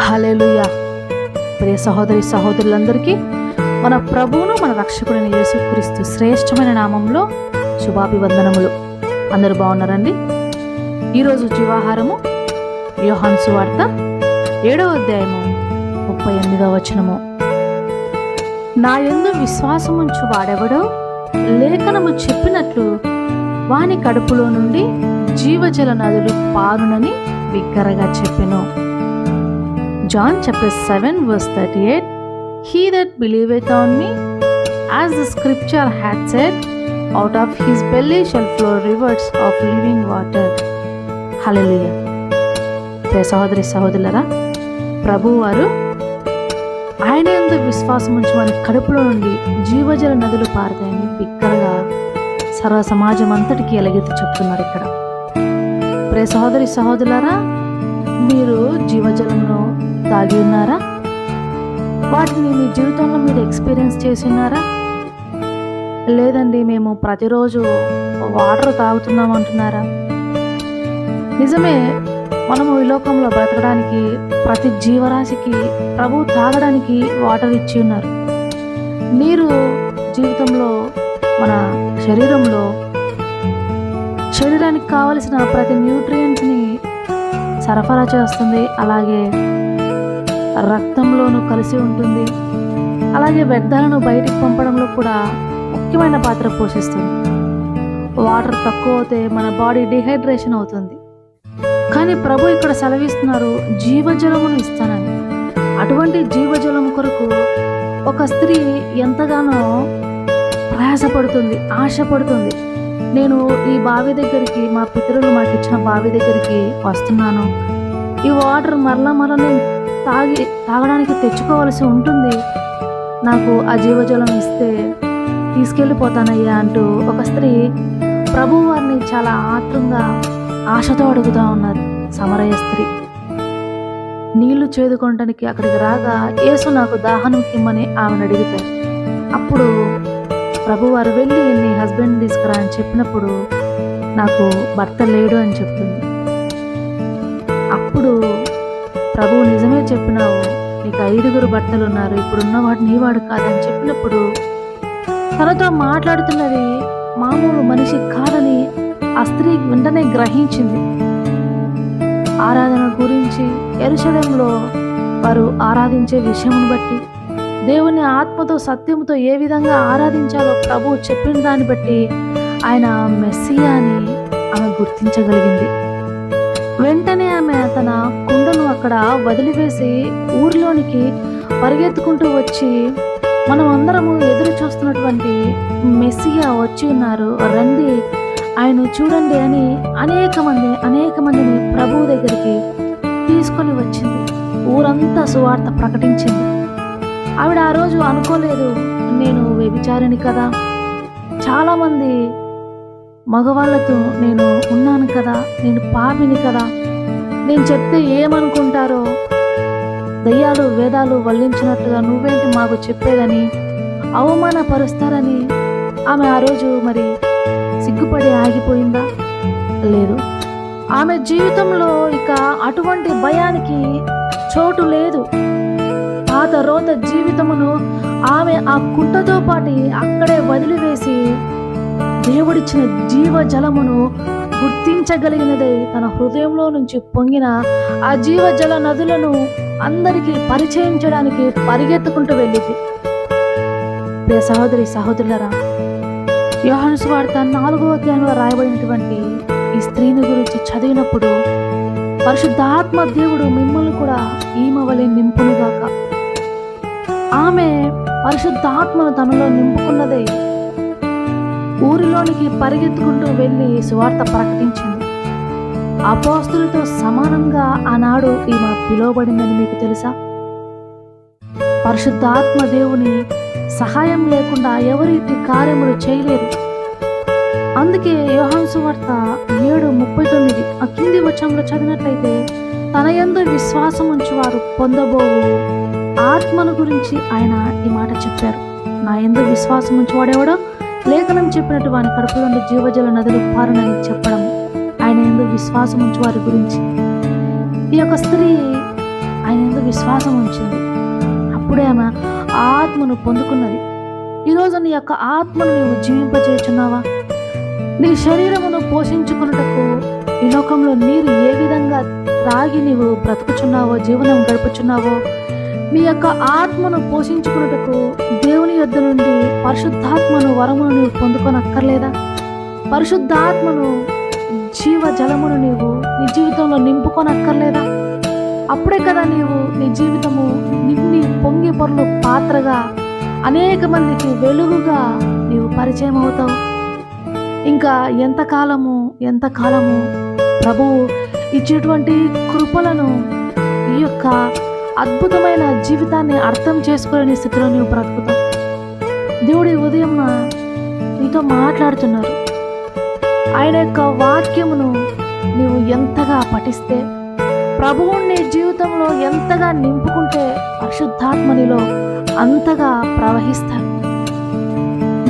హల్లెలూయా. ప్రియ సహోదరి సహోదరులందరికీ మన ప్రభువును మన రక్షకుడిని యేసుక్రీస్తు శ్రేష్టమైన నామంలో శుభాభివందనములు. అందరూ బాగున్నారండి? ఈరోజు జీవాహారము యోహాన్సు వార్త ఏడవ అధ్యాయము ముప్పై ఎనిమిదవ వచనము. నా ఎందు విశ్వాసముంచు వాడెవడో లేఖనము చెప్పినట్లు వాని కడుపులో నుండి జీవజల నదులు పారునని బిగ్గరగా చెప్పెను. John chapter 7 verse 38 He that believeth on me, as the scripture hath said, out of his belly shall flow rivers of living water. Hallelujah. ప్రియ సహోదరి సహోదరులరా ప్రభు వారు ఆయన ఎందు విశ్వాసం ఉంచి వారి కడుపులో నుండి జీవజల నదులు పారుతాయని బిక్కరగా సర్వ సమాజం అంతటికీ ఎలగెత్తి చెప్తున్నారు ఇక్కడ ప్రియ సహోదరి సహోదరులరా మీరు జీవజలంను తాగి ఉన్నారా? వాటిని మీ జీవితంలో మీరు ఎక్స్పీరియన్స్ చేసి ఉన్నారా? లేదండి మేము ప్రతిరోజు వాటర్ తాగుతున్నాం అంటున్నారా? నిజమే మనము ఈ లోకంలో బ్రతకడానికి ప్రతి జీవరాశికి ప్రభు తాగడానికి వాటర్ ఇచ్చి ఉన్నారు. నీరు జీవితంలో మన శరీరంలో శరీరానికి కావలసిన ప్రతి న్యూట్రియంట్ని సరఫరా చేస్తుంది. అలాగే రక్తంలోనూ కలిసి ఉంటుంది. అలాగే వ్యర్థాలను బయటికి పంపడంలో కూడా ముఖ్యమైన పాత్ర పోషిస్తుంది. వాటర్ తక్కువ అవుతే మన బాడీ డిహైడ్రేషన్ అవుతుంది. కానీ ప్రభు ఇక్కడ సెలవిస్తున్నారు జీవజలమును ఇస్తానని. అటువంటి జీవజలం కొరకు ఒక స్త్రీ ఎంతగానో ప్రయాసపడుతుంది ఆశపడుతుంది. నేను ఈ బావి దగ్గరికి మా పితరులు మాకు ఇచ్చిన బావి దగ్గరికి వస్తున్నాను. ఈ వాటర్ మరలా మరలా నేను తాగి తాగడానికి తెచ్చుకోవాల్సి ఉంటుంది. నాకు ఆ జీవజలం ఇస్తే తీసుకెళ్ళిపోతానయ్యా అంటూ ఒక స్త్రీ ప్రభు వారిని చాలా ఆత్రంగా ఆశతో అడుగుతూ ఉన్నారు సమరయ స్త్రీ నీళ్ళు చేదుకోవటానికి అక్కడికి రాగా యేసు నాకు దాహనం కిమ్మని ఆమెను అడుగుతారు అప్పుడు ప్రభువారు వెళ్ళి నీ హస్బెండ్ తీసుకురా అని చెప్పినప్పుడు నాకు భర్త లేడు అని చెప్తుంది. అప్పుడు ప్రభువు నిజమే చెప్పినావు. నీకు ఐదుగురు భర్తలు ఉన్నారు. ఇప్పుడున్న వాడు నీవాడు కాదని చెప్పినప్పుడు తనతో మాట్లాడుతున్నది మామూలు మనిషి కాదని ఆ స్త్రీ వెంటనే గ్రహించింది. ఆరాధన గురించి ఎరుసలంలో వారు ఆరాధించే విషయమును బట్టి దేవుని ఆత్మతో సత్యముతో ఏ విధంగా ఆరాధించాలో ప్రభు చెప్పిన దాన్ని బట్టి ఆయన మెస్సియా అని ఆమె గుర్తించగలిగింది. వెంటనే ఆమె తన కుండను అక్కడ వదిలివేసి ఊరిలోనికి పరిగెత్తుకుంటూ వచ్చి మనం అందరము ఎదురు చూస్తున్నటువంటి మెస్సియా వచ్చి ఉన్నారు. రండి ఆయన చూడండి అని అనేక మంది అనేక మందిని ప్రభువు దగ్గరికి తీసుకొని వచ్చింది. ఊరంతా సువార్త ప్రకటించింది. ఆవిడ ఆ రోజు అనుకోలేదు నేను వ్యభిచారిని కదా. చాలామంది మగవాళ్ళతో నేను ఉన్నాను కదా నేను పాపిని కదా. నేను చెప్తే ఏమనుకుంటారో దయ్యాలు వేదాలు వల్లించినట్టుగా నువ్వేంటి మాకు చెప్పేదని అవమానపరుస్తారని ఆమె ఆ రోజు మరి సిగ్గుపడి ఆగిపోయిందా? లేదు. ఆమె జీవితంలో ఇక అటువంటి భయానికి చోటు లేదు. పాత రోత జీవితమును ఆమె ఆ కుంటతో పాటి అక్కడే వదిలివేసి దేవుడిచ్చిన జీవ జలమును గుర్తించగలిగినదై తన హృదయంలో నుంచి పొంగిన ఆ జీవజల నదులను అందరికీ పరిచయం చేయడానికి పరిగెత్తుకుంటూ వెళ్ళింది. ప్రియ సహోదరి సహోదరులరా యోహన్స్ వార్త నాలుగో అధ్యాయంలో రాయబడినటువంటి ఈ స్త్రీని గురించి చదివినప్పుడు పరిశుద్ధాత్మ దేవుడు మిమ్మల్ని కూడా ఈమవలే వలె నింపునుగాక. ఆమె పరిశుద్ధాత్మను తనలో నింపుకున్నదే. ఊరిలోనికి పరిగెత్తుకుంటూ వెళ్ళి సువార్త ప్రకటించింది. అపోస్తులతో సమానంగా ఆనాడు ఈమె పిలువబడిందని మీకు తెలుసా? పరిశుద్ధాత్మ దేవుని సహాయం లేకుండా ఎవరి ఇట్టి కార్యములు చేయలేరు. అందుకే యోహాను సువార్త ఏడు ముప్పై తొమ్మిది ఆ కింది వచనంలో చదివినట్లయితే తన ఎందు విశ్వాసం ఉంచి వారు పొందబోవు ఆత్మల గురించి ఆయన ఈ మాట చెప్పారు. నా ఎందు విశ్వాసం ఉంచి వాడేవాడో లేఖనం చెప్పినట్టు వాని కడుపులో నుండి జీవజల నదులు పారునని చెప్పడం. ఆయన ఎందు విశ్వాసం ఉంచి వారి గురించి. ఈ యొక్క స్త్రీ ఆయన ఎందు విశ్వాసం ఉంచింది. అప్పుడే ఆమె ఆత్మను పొందుకున్నది. ఈరోజు నీ యొక్క ఆత్మను నీవు జీవింపజేస్తున్నావా? నీ శరీరమును పోషించుకున్నటకు ఈ లోకంలో నీరు ఏ విధంగా త్రాగి నీవు బ్రతుకుచున్నావో జీవనం గడుపుచున్నావో మీ యొక్క ఆత్మను పోషించుకున్నటకు దేవుని యొద్ద నుండి పరిశుద్ధాత్మను వరమును నీవు పొందుకొనక్కర్లేదా? పరిశుద్ధాత్మను జీవ జలమును నీవు నీ జీవితంలో నింపుకొనక్కర్లేదా? అప్పుడే కదా నీవు నీ జీవితము నిండి పొంగి పొరలు పాత్రగా అనేక మందికి వెలుగుగా నీవు పరిచయం అవుతావు. ఇంకా ఎంతకాలము ఎంతకాలము ప్రభువు ఇచ్చేటువంటి కృపలను ఈ యొక్క అద్భుతమైన జీవితాన్ని అర్థం చేసుకోలేని స్థితిలో నీవు బ్రతుకుతావు. దేవుడి ఉదయం నీతో మాట్లాడుతున్నారు. ఆయన యొక్క వాక్యమును నీవు ఎంతగా పఠిస్తే ప్రభువు నీ జీవితంలో ఎంతగా నింపుకుంటే పరిశుద్ధాత్మనిలో అంతగా ప్రవహిస్తారు.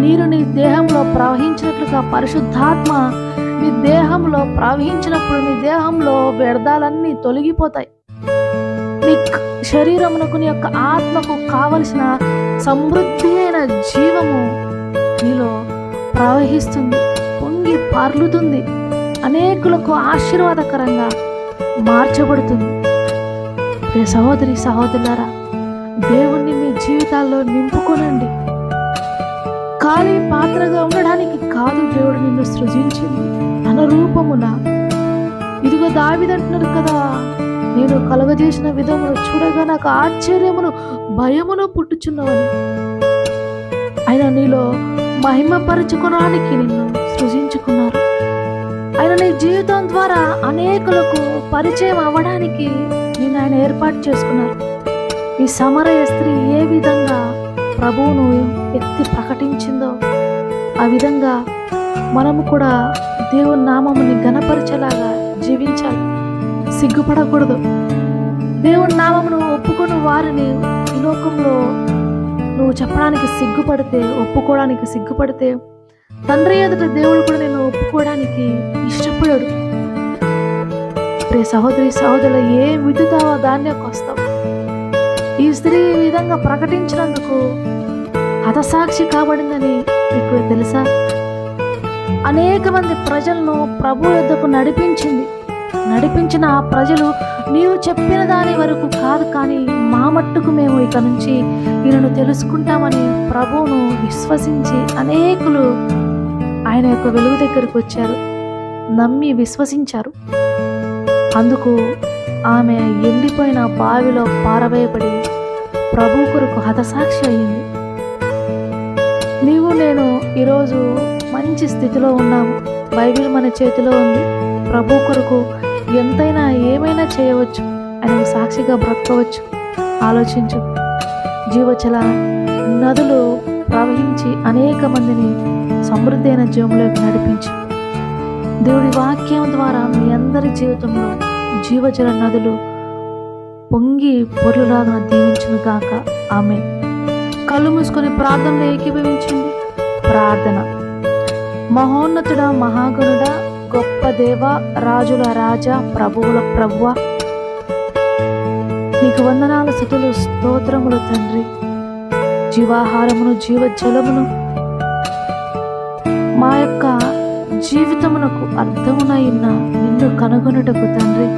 నీరు నీ దేహంలో ప్రవహించినట్లుగా పరిశుద్ధాత్మ నీ దేహంలో ప్రవహించినప్పుడు నీ దేహంలో వ్యర్థాలన్నీ తొలగిపోతాయి. నీ శరీరమునకు నీ యొక్క ఆత్మకు కావలసిన సమృద్ధి అయిన జీవము నీలో ప్రవహిస్తుంది పొంగి పార్లుతుంది అనేకులకు ఆశీర్వాదకరంగా మార్చబడుతుంది. ప్రియ సహోదరి సహోదరులారా దేవుణ్ణి మీ జీవితాల్లో నింపుకోనండి. ఖాళీ పాత్రగా ఉండడానికి కాదు దేవుడు నిన్ను సృజించింది. తన రూపమున ఇదిగో దావిదంటున్నారు కదా నేను కలుగజేసిన విధమును చూడగా నాకు ఆశ్చర్యమును భయమును పుట్టుచున్నవని. ఆయన నీలో మహిమపరచుకోవడానికి నిన్ను సృజించుకున్నారు. ఆయన నీ జీవితం ద్వారా అనేకులకు పరిచయం అవ్వడానికి నేను ఆయన ఏర్పాటు చేసుకున్నారు. ఈ సమరయ స్త్రీ ఏ విధంగా ప్రభువును ఎత్తి ప్రకటించిందో ఆ విధంగా మనము కూడా దేవుని నామముని గణపరిచేలాగా జీవించాలి. సిగ్గుపడకూడదు. దేవుడి నామమును ఒప్పుకుని వారిని ఈ లోకంలో నువ్వు చెప్పడానికి సిగ్గుపడితే ఒప్పుకోవడానికి సిగ్గుపడితే తండ్రి ఎదుట దేవుడు కూడా నేను ఒప్పుకోవడానికి ఇష్టపడాడు. ప్రియ సహోదరి సహోదరులు ఏ విద్యుతావో దాన్యోకి వస్తాం? ఈ స్త్రీ ఈ విధంగా ప్రకటించినందుకు హతసాక్షి కాబడిందని మీకు తెలుసా? అనేక మంది ప్రజలను ప్రభు యుద్ధకు నడిపించింది. నడిపించిన ఆ ప్రజలు నీవు చెప్పిన దాని వరకు కాదు కానీ మా మట్టుకు మేము ఇక నుంచి ఈయనను తెలుసుకుంటామని ప్రభువును విశ్వసించి అనేకులు ఆయన యొక్క వెలుగు దగ్గరికి వచ్చారు. నమ్మి విశ్వసించారు. అందుకు ఆమె ఎండిపోయిన బావిలో పారవేయబడి ప్రభు కొరకు హతసాక్షి అయింది. నీవు నేను ఈరోజు మంచి స్థితిలో ఉన్నాము. బైబిల్ మన చేతిలో ఉంది. ప్రభు కొరకు ఎంతైనా ఏమైనా చేయవచ్చు అని సాక్షిగా బ్రతకవచ్చు. ఆలోచించు. జీవచల నదులు ప్రవహించి అనేక మందిని సమృద్ధి అయిన జీవంలోకి నడిపించు. దేవుడి వాక్యం ద్వారా మీ అందరి జీవితంలో జీవజల నదులు పొంగి పొరులాగా దీవించును గాక. ఆమె కళ్ళు మూసుకొని ప్రార్థనలో ఏకీభవించింది ప్రార్థన. మహోన్నతుడ మహాగణుడా గొప్ప దేవ రాజుల రాజా ప్రభువుల ప్రభువ నీకు వందనాల స్థుతులు స్తోత్రములు తండ్రి. జీవాహారమును జీవజలమును మా యొక్క జీవితమునకు అర్థమునైన నిన్ను కనుగొనుటకు తండ్రి.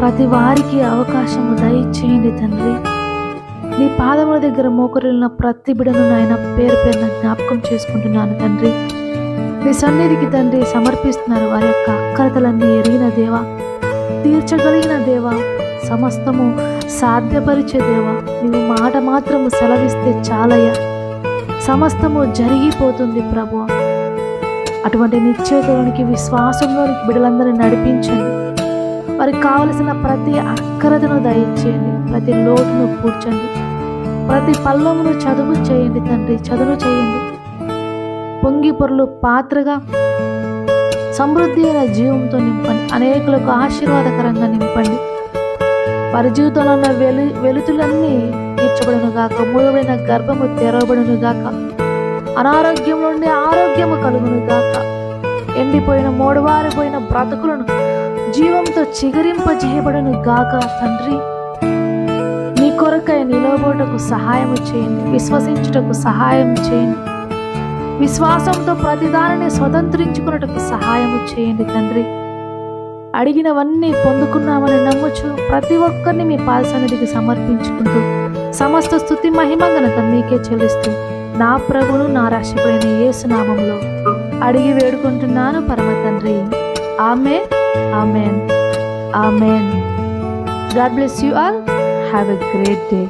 ప్రతి వారికి అవకాశము దయచేయండి తండ్రి. నీ పాదముల దగ్గర మోకరిల్లిన ప్రతి బిడను నాయన పేరు పేరున జ్ఞాపకం చేసుకుంటున్నాను తండ్రి. నీ సన్నిధికి తండ్రి సమర్పిస్తున్నారు. వారి యొక్క అక్కరతలన్నీ ఎరిగిన దేవా తీర్చగలిగిన దేవా సమస్తము సాధ్యపరిచే దేవా నువ్వు మాట మాత్రము సెలవిస్తే చాలయ్యా. సమస్తము జరిగిపోతుంది ప్రభు. అటువంటి నిశ్చేతలోనికి విశ్వాసంలోనికి బిడ్డలందరినీ నడిపించండి. వారికి కావలసిన ప్రతి అక్కరతను దయచేయండి ప్రతి లోటును కూర్చండి ప్రతి పల్లమును చదువు చేయండి తండ్రి చదువు చేయండి. పొంగి పొరలు పాత్రగా సమృద్ధి అయిన జీవంతో నింపండి. అనేకులకు ఆశీర్వాదకరంగా నింపండి. వారి జీవితంలో ఉన్న వెలు వెలుతులన్నీ తీర్చబడును గాక మూయబడిన గర్భము తెరవబడును గాక అనారోగ్యం నుండి ఆరోగ్యము కలుగును గాక ఎండిపోయిన మోడవారిపోయిన బ్రతుకులను జీవంతో చిగురింపజేయబడును గాక తండ్రి కొరకై నిలవబోటకు సహాయం చేయండి. విశ్వసించుటకు సహాయం చేయండి. విశ్వాసంతో ప్రతిదానిని స్వతంత్రించుకున్నటకు సహాయం చేయండి తండ్రి. అడిగినవన్నీ పొందుకున్నామని నమ్ముచు ప్రతి ఒక్కరిని మీ పాలసన్నిధికి సమర్పించుకుంటూ సమస్త స్థుతి మహిమ ఘనత మీకే చెల్లిస్తూ నా ప్రభును నా రాష్ట్రపడిన ఏసునామంలో అడిగి వేడుకుంటున్నాను పరమ తండ్రి. ఆమె amen amen. God bless you all. Have a great day.